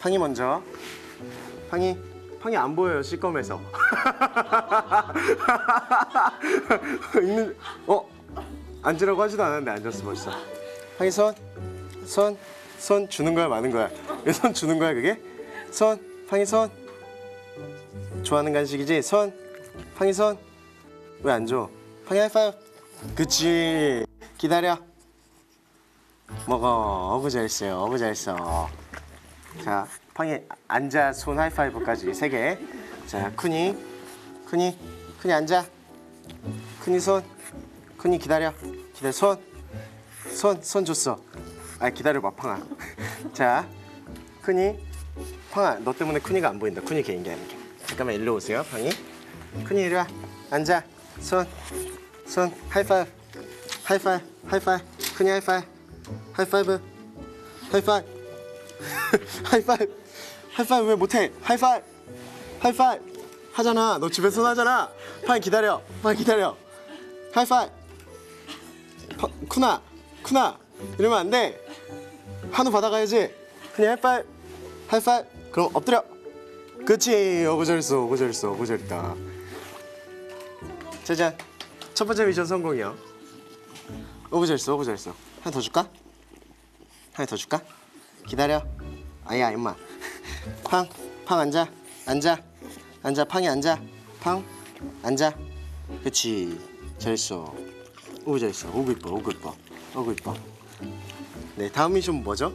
팡이 먼저. 팡이 팡이 안 보여요 시꺼매서. 있는 어 앉으라고 하지도 않았는데 앉았어 벌써. 팡이 손, 손, 손 주는 거야 마는 거야? 왜 손 주는 거야 그게? 손, 팡이 손. 좋아하는 간식이지? 손, 팡이 손. 왜 안 줘? 팡이 하이파이브. 그치. 기다려. 먹어. 어부 잘했어요. 어부 잘했어. 자, 팡이 앉아 손 하이파이브까지 세 개. 자, 쿠니, 쿠니, 쿠니 앉아. 쿠니 손, 쿠니 기다려. 기다려 손, 손, 손 줬어. 아 기다려봐 팡아. 자, 쿠니, 팡아 너 때문에 쿠니가 안 보인다. 쿠니 개인기 아니게. 잠깐만 일로 오세요, 팡이. 쿠니 이리 와. 앉아. 손, 손 하이파이브, 하이파이브, 하이파이브. 쿠니 하이파이브, 하이파이브, 하이파이브. 하이파이브. 하이파이브 왜 못해? 하이파이브. 하이파이브. 하잖아. 너 집에서 하잖아. 파이 기다려. 파이 기다려. 하이파이브. 파, 쿠나. 쿠나. 이러면 안돼. 한우 받아가야지. 그냥 하이파이브. 하이파이브. 그럼 엎드려. 어구 잘했어 어구 잘했다 짜잔. 첫 번째 미션 성공이요. 어구 잘했어 하나 더 줄까? 하나 더 줄까? 기다려. 아야 임마. 팡, 팡 앉아, 앉아, 앉아. 팡이 앉아, 팡, 앉아. 그렇지. 잘했어. 오 잘했어. 오구 이뻐, 오구 이뻐, 오구 이뻐. 네 다음 미션 뭐죠?